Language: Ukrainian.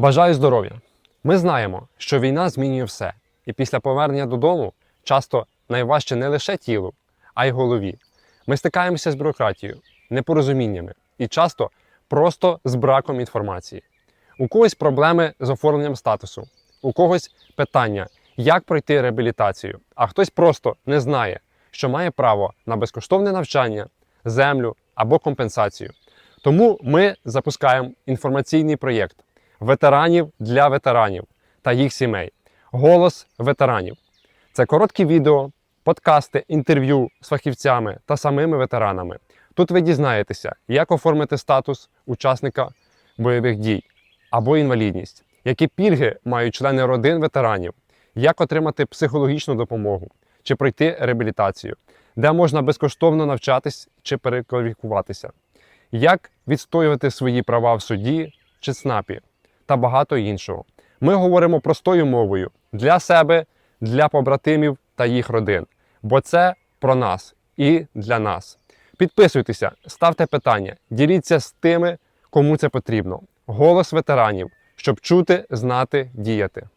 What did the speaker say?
Бажаю здоров'я! Ми знаємо, що війна змінює все, і після повернення додому часто найважче не лише тілу, а й голові. Ми стикаємося з бюрократією, непорозуміннями і часто просто з браком інформації. У когось проблеми з оформленням статусу, у когось питання, як пройти реабілітацію, а хтось просто не знає, що має право на безкоштовне навчання, землю або компенсацію. Тому ми запускаємо інформаційний проєкт ветеранів для ветеранів та їх сімей. Голос ветеранів. Це короткі відео, подкасти, інтерв'ю з фахівцями та самими ветеранами. Тут ви дізнаєтеся, як оформити статус учасника бойових дій або інвалідність, які пільги мають члени родин ветеранів, як отримати психологічну допомогу чи пройти реабілітацію, де можна безкоштовно навчатись чи перекваліфікуватися, як відстоювати свої права в суді чи ЦНАПі та багато іншого. Ми говоримо простою мовою для себе, для побратимів та їх родин, бо це про нас і для нас. Підписуйтеся, ставте питання, діліться з тими, кому це потрібно. Голос ветеранів, щоб чути, знати, діяти.